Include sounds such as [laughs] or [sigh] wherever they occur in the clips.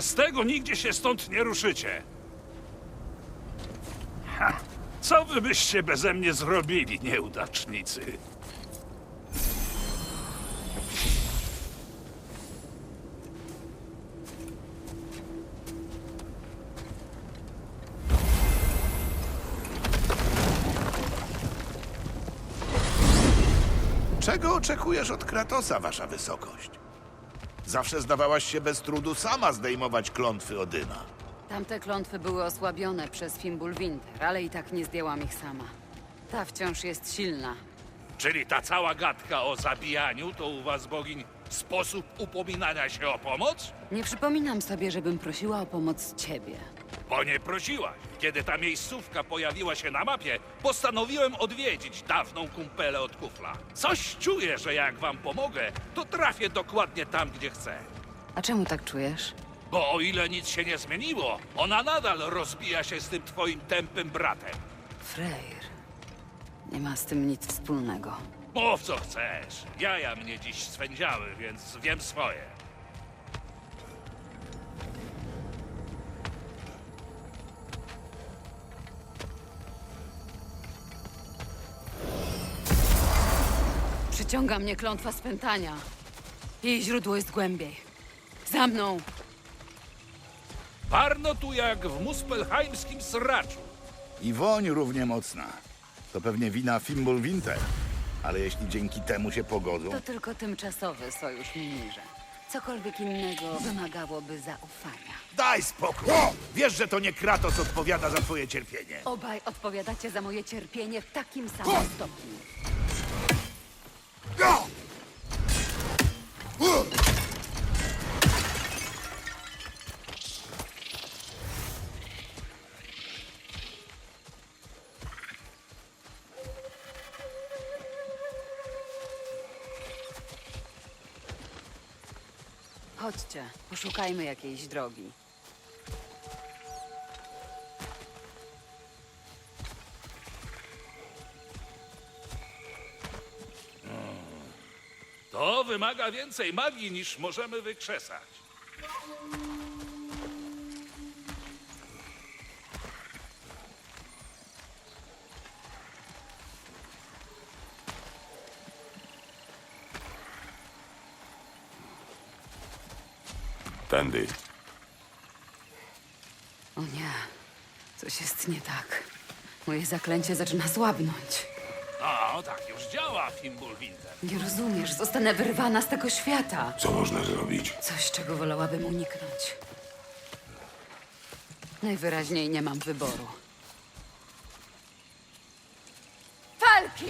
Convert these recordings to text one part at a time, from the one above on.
Bez tego nigdzie się stąd nie ruszycie. Ha, co wy byście beze mnie zrobili, nieudacznicy? Czego oczekujesz od Kratosa, wasza wysokość? Zawsze zdawałaś się bez trudu sama zdejmować klątwy Odyna. Tamte klątwy były osłabione przez Fimbulwinter, ale i tak nie zdjęłam ich sama. Ta wciąż jest silna. Czyli ta cała gadka o zabijaniu to u was, bogiń, sposób upominania się o pomoc? Nie przypominam sobie, żebym prosiła o pomoc ciebie. Bo nie prosiłaś. Kiedy ta miejscówka pojawiła się na mapie, postanowiłem odwiedzić dawną kumpelę od kufla. Coś czuję, że jak wam pomogę, to trafię dokładnie tam, gdzie chcę. A czemu tak czujesz? Bo o ile nic się nie zmieniło, ona nadal rozbija się z tym twoim tępym bratem. Freyr. Nie ma z tym nic wspólnego. Mów co chcesz. Jaja mnie dziś swędziały, więc wiem swoje. Przyciąga mnie klątwa spętania. Jej źródło jest głębiej. Za mną! Parno tu jak w muspelheimskim sraczu. I woń równie mocna. To pewnie wina Fimbul Winter. Ale jeśli dzięki temu się pogodzą, To tylko tymczasowy sojusz Mimirze. Cokolwiek innego wymagałoby zaufania. daj spokój! Wiesz, że to nie Kratos odpowiada za twoje cierpienie. Obaj odpowiadacie za moje cierpienie w takim samym stopniu. Chodźcie, poszukajmy jakiejś drogi. Wymaga więcej magii niż możemy wykrzesać. Tędy. O nie, coś jest nie tak. Moje zaklęcie zaczyna słabnąć. No, tak działa Fimbulwinter. Nie rozumiesz, zostanę wyrwana z tego świata. Co można zrobić? Coś, czego wolałabym uniknąć. Najwyraźniej nie mam wyboru. Falki!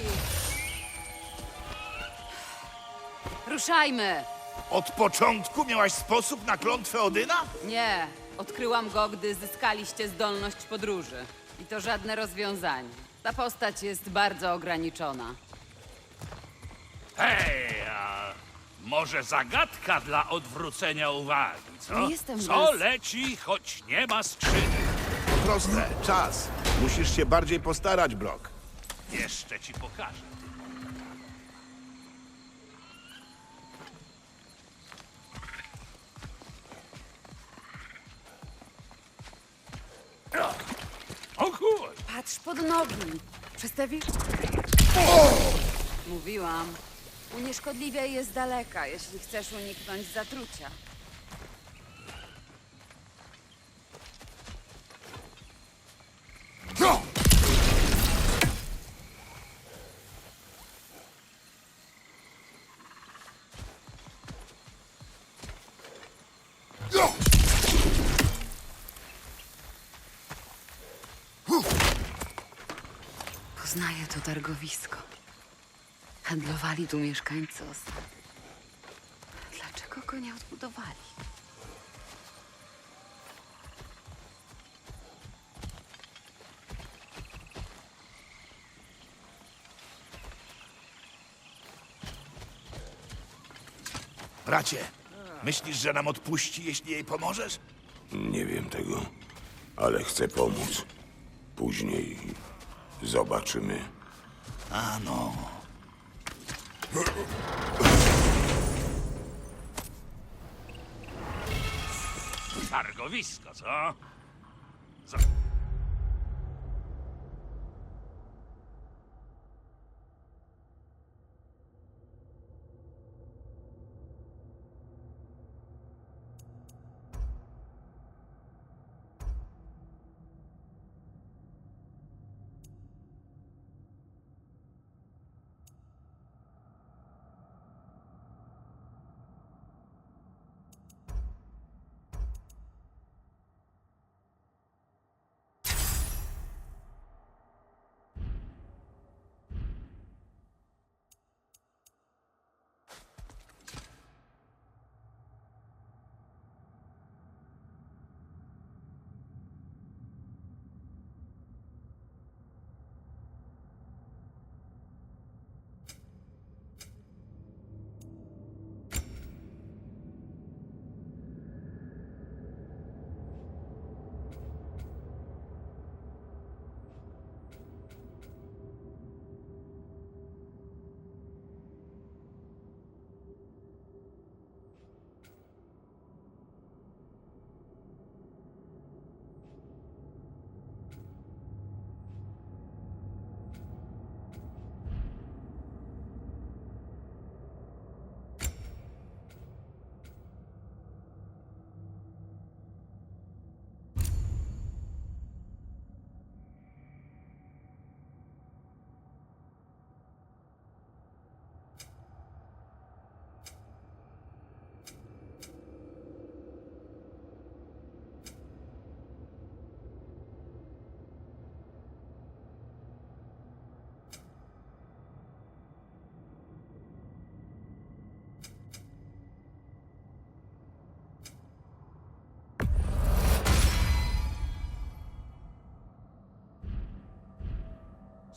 Ruszajmy! Od początku miałaś sposób na klątwę Odyna? Nie, odkryłam go, gdy zyskaliście zdolność podróży. I to żadne rozwiązanie. Ta postać jest bardzo ograniczona. Hej, a może zagadka dla odwrócenia uwagi, co? Nie jestem Co bez- leci, choć nie ma skrzynek? Proste, czas. Musisz się bardziej postarać, Brock. Jeszcze ci pokażę. O chuj! Patrz pod nogi! Przez te wi... Mówiłam. Unieszkodliwie jest daleka, jeśli chcesz uniknąć zatrucia. Poznaję to targowisko. Handlowali tu mieszkańcy Ostra. Dlaczego go nie odbudowali? Bracie, myślisz, że nam odpuści, jeśli jej pomożesz? Nie wiem tego, ale chcę pomóc. Później zobaczymy. A no. Targowisko, co?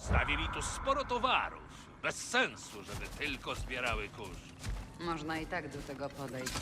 Stawili tu sporo towarów. Bez sensu, żeby tylko zbierały kurz. Można i tak do tego podejść.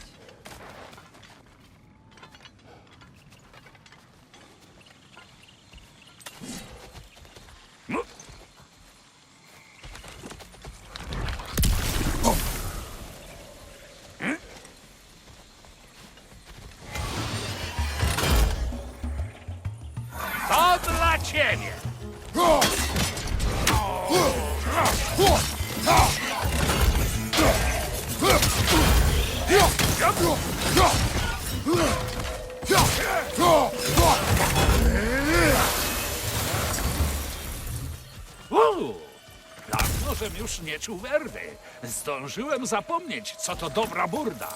Już nie czuł werdy. Zdążyłem zapomnieć, co to dobra burda.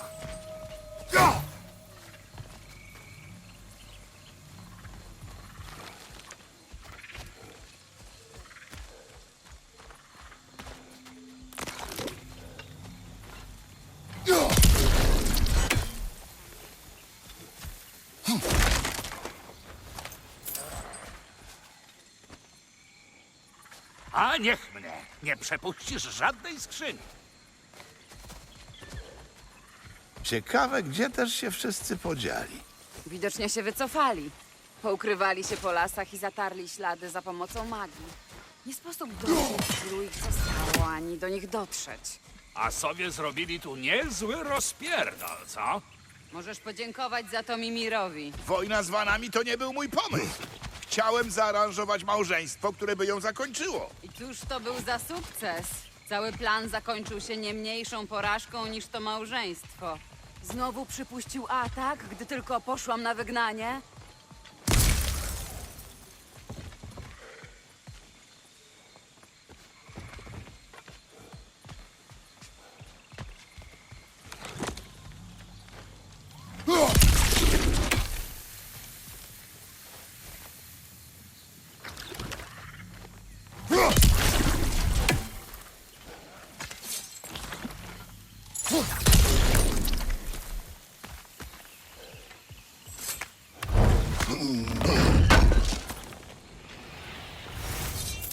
Nie przepuścisz żadnej skrzyni. Ciekawe, gdzie też się wszyscy podzieli. Widocznie się wycofali. Poukrywali się po lasach i zatarli ślady za pomocą magii. Nie sposób dowiedzieć, ilu ich zostało, ani do nich dotrzeć. A sobie zrobili tu niezły rozpierdol, co? Możesz podziękować za to Mimirowi. Wojna z Wanami to nie był mój pomysł. Chciałem zaaranżować małżeństwo, które by ją zakończyło. I cóż to był za sukces? Cały plan zakończył się nie mniejszą porażką niż to małżeństwo. Znowu przypuścił atak, gdy tylko poszłam na wygnanie?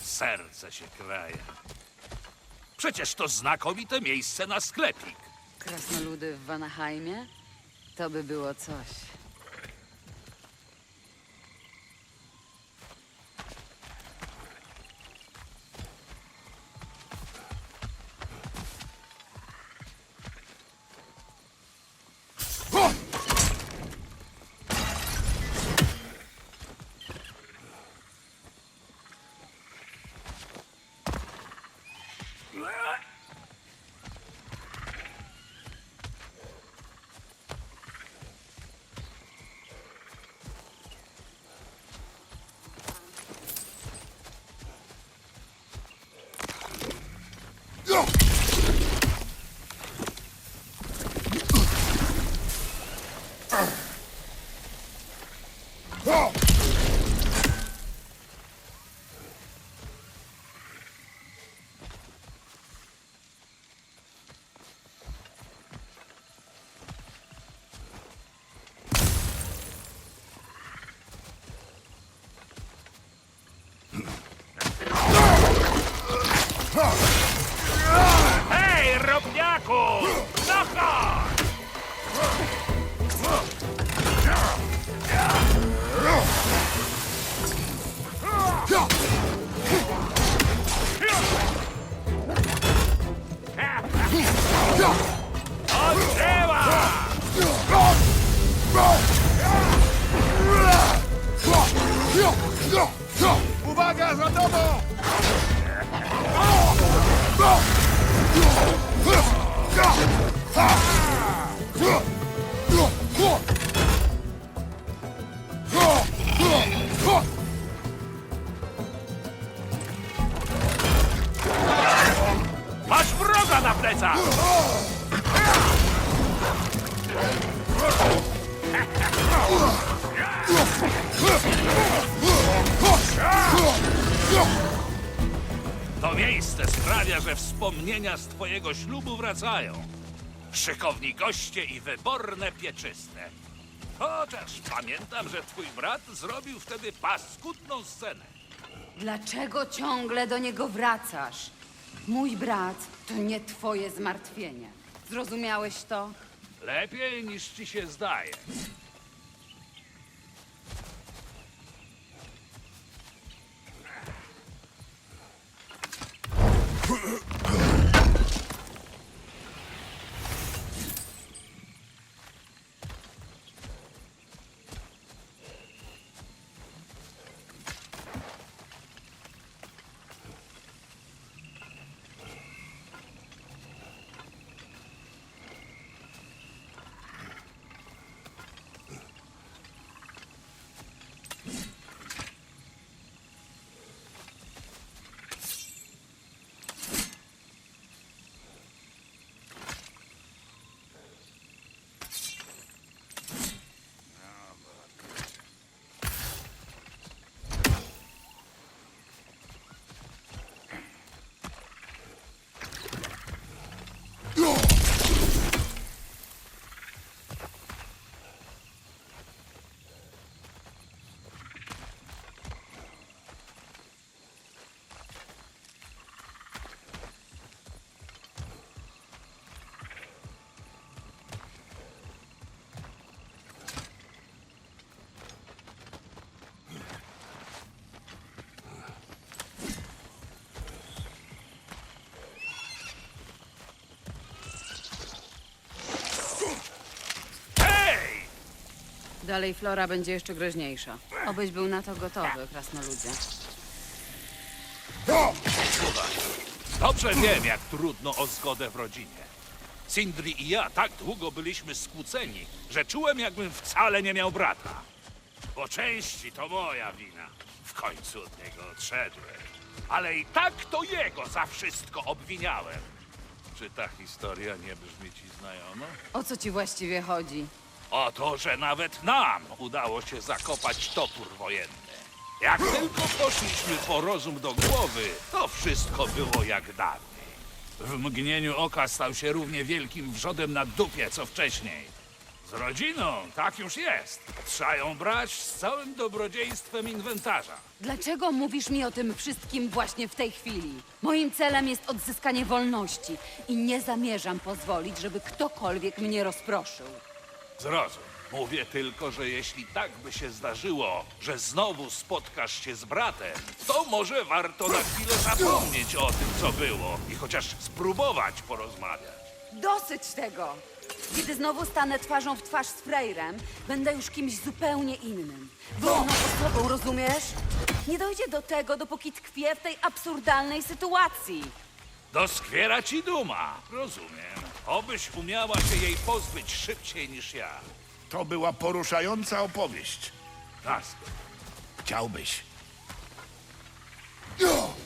Serce się kraje. Przecież to znakomite miejsce na sklepik. Krasnoludy w Vanaheimie? To by było coś. Od! Uwaga, za tobą! Masz plecach! To miejsce sprawia, że wspomnienia z twojego ślubu wracają. Szykowni goście i wyborne pieczyste. Chociaż pamiętam, że twój brat zrobił wtedy paskudną scenę. Dlaczego ciągle do niego wracasz? Mój brat to nie twoje zmartwienie. Zrozumiałeś to? Lepiej niż ci się zdaje. Hej! Dalej Flora będzie jeszcze groźniejsza. Obyś był na to gotowy, krasnoludzie. Dobrze wiem, jak trudno o zgodę w rodzinie. Sindri i ja tak długo byliśmy skłóceni, że czułem, jakbym wcale nie miał brata. Po części to moja wina. W końcu od niego odszedłem. Ale i tak to jego za wszystko obwiniałem. Czy ta historia nie brzmi ci znajomo? O co ci właściwie chodzi? O to, że nawet nam udało się zakopać topór wojenny. Jak tylko poszliśmy po rozum do głowy, to wszystko było jak dawniej. W mgnieniu oka stał się równie wielkim wrzodem na dupie, co wcześniej. Z rodziną tak już jest. Trzeba ją brać z całym dobrodziejstwem inwentarza. Dlaczego mówisz mi o tym wszystkim właśnie w tej chwili? Moim celem jest odzyskanie wolności i nie zamierzam pozwolić, żeby ktokolwiek mnie rozproszył. Zrozum. Mówię tylko, że jeśli tak by się zdarzyło, że znowu spotkasz się z bratem, to może warto na chwilę zapomnieć o tym, co było i chociaż spróbować porozmawiać. Dosyć tego! Kiedy znowu stanę twarzą w twarz z Freyrem, będę już kimś zupełnie innym. Wolną osobą, rozumiesz? Nie dojdzie do tego, dopóki tkwię w tej absurdalnej sytuacji. Doskwiera ci duma. Rozumiem. Obyś umiała się jej pozbyć szybciej niż ja. To była poruszająca opowieść. Nas. Chciałbyś. Ruh!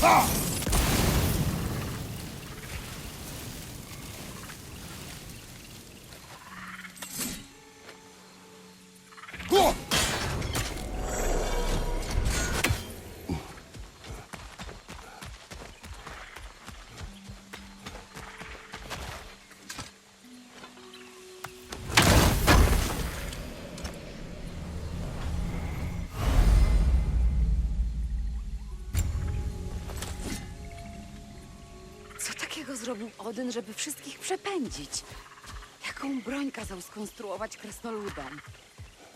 Co takiego zrobił Odyn, żeby wszystkich przepędzić? Jaką broń kazał skonstruować krasnoludom?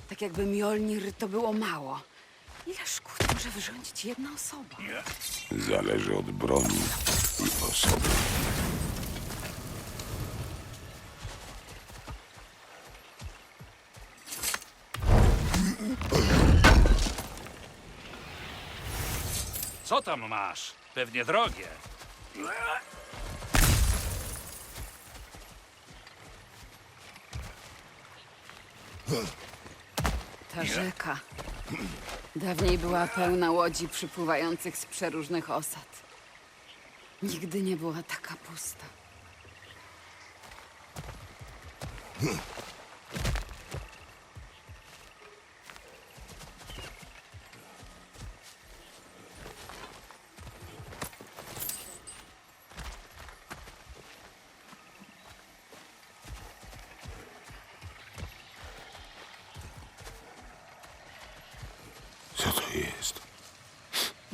Tak jakby Mjolnir to było mało. Ile szkód może wyrządzić jedna osoba? Zależy od broni i osoby. Co tam masz? Pewnie drogie. Ta rzeka. Dawniej była pełna łodzi przypływających z przeróżnych osad. Nigdy nie była taka pusta.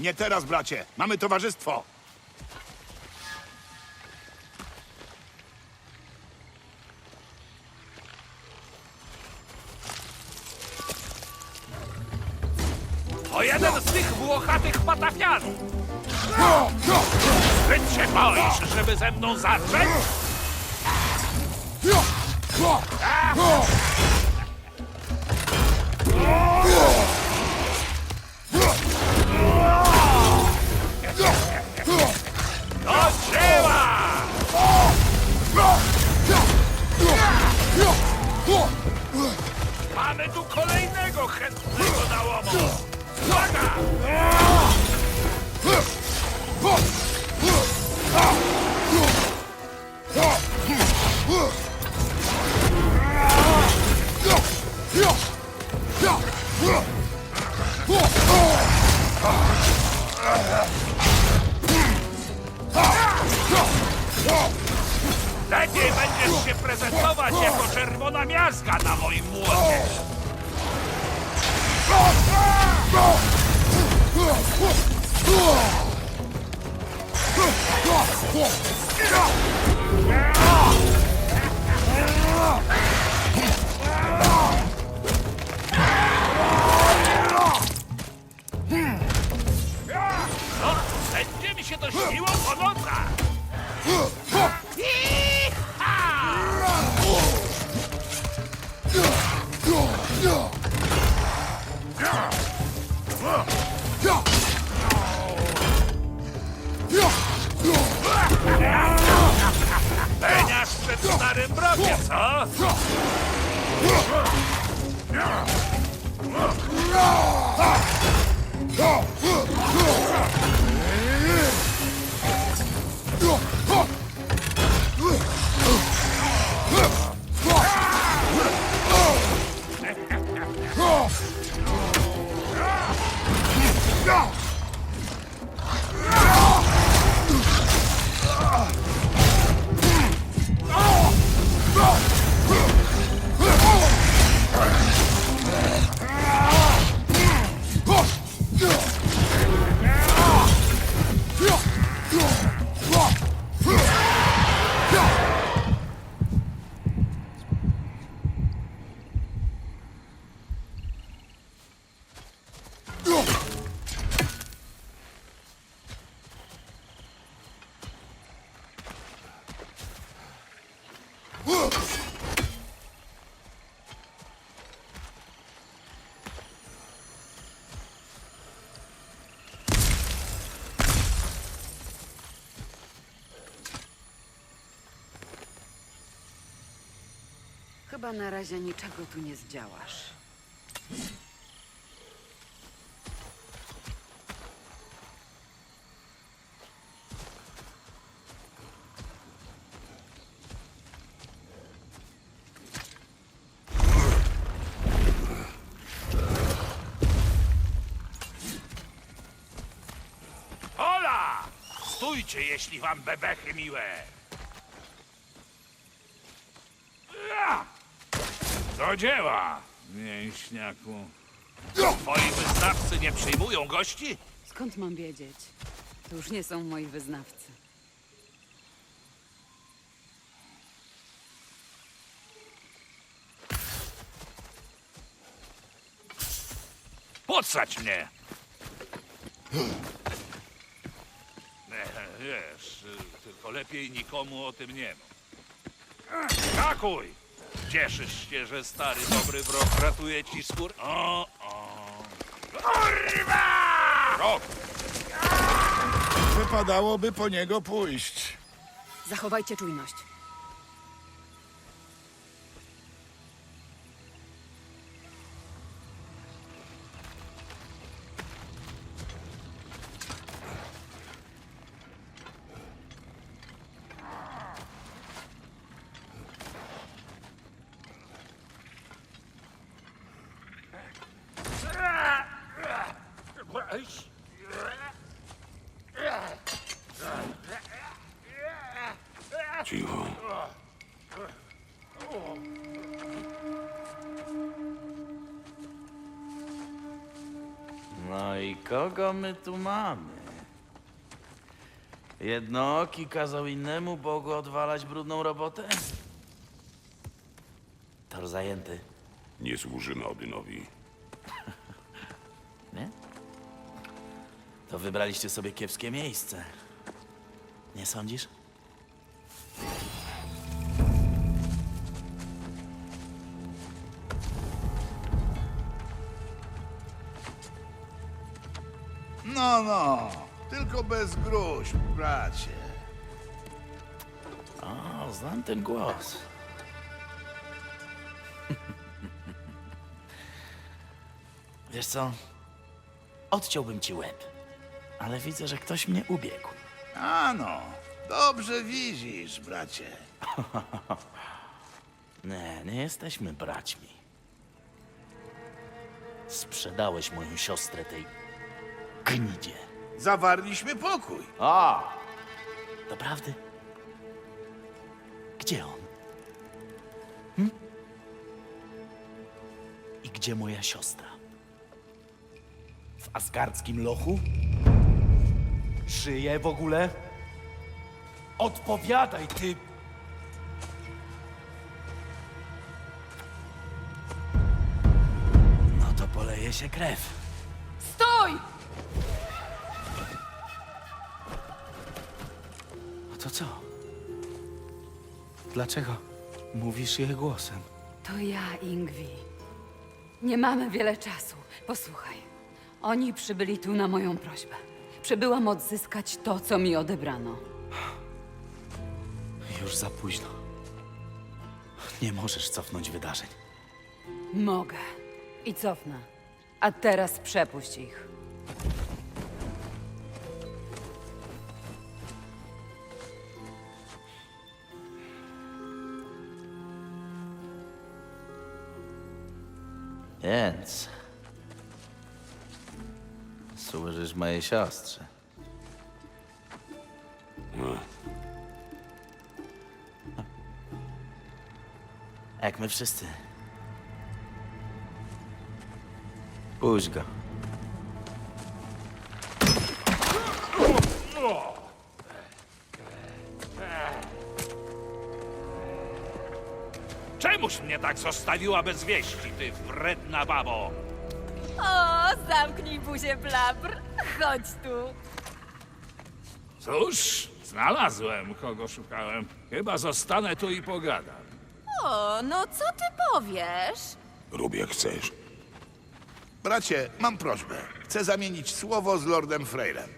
Nie teraz, bracie. Mamy towarzystwo. To jeden z tych włochatych patafianów. Zbyt się boisz, żeby ze mną zacząć? Do No, będzie mi się to śniło po ってやつさ Chyba na razie niczego tu nie zdziałasz. Ola! Stójcie, jeśli wam bebechy miłe! Do dzieła, mięśniaku. Twoi wyznawcy nie przyjmują gości? Skąd mam wiedzieć? To już nie są moi wyznawcy. Podsać mnie! Wiesz, tylko lepiej nikomu o tym nie mów. Skakuj! Cieszysz się, że stary dobry wrog ratuje ci skór? O, o. Kurwa! Rok! Wypadałoby po niego pójść. Zachowajcie czujność. Cicho. No i kogo my tu mamy? Jednooki kazał innemu Bogu odwalać brudną robotę? Tor zajęty, Nie służymy Odynowi. To wybraliście sobie kiepskie miejsce. Nie sądzisz? No, no. Tylko bez gruźb, bracie. O, znam ten głos. [laughs] Wiesz co? Odciąłbym ci łeb. Ale widzę, że ktoś mnie ubiegł. A no, dobrze widzisz, bracie. [laughs] Nie, nie jesteśmy braćmi. Sprzedałeś moją siostrę tej gnidzie. Zawarliśmy pokój. A! Doprawdy? Gdzie on? Hm? I gdzie moja siostra? W asgardzkim lochu? Żyje w ogóle? Odpowiadaj, ty! No to poleje się krew. Stój! A to co? Dlaczego mówisz jej głosem? To ja, Ingwi. Nie mamy wiele czasu. Posłuchaj. Oni przybyli tu na moją prośbę. Przybyłam odzyskać to, co mi odebrano. Już za późno. Nie możesz cofnąć wydarzeń. Mogę. I cofnę. A teraz przepuść ich. Więc. Służysz mojej siostrze. No, Jak my wszyscy. Puść go. Czemuś mnie tak zostawiła bez wieści, ty wredna babo? O, zamknij buzię, plabr. Chodź tu. Cóż, znalazłem, kogo szukałem. Chyba zostanę tu i pogadam. O, no co ty powiesz? rób jak chcesz. Bracie, mam prośbę. Chcę zamienić słowo z Lordem Freylem.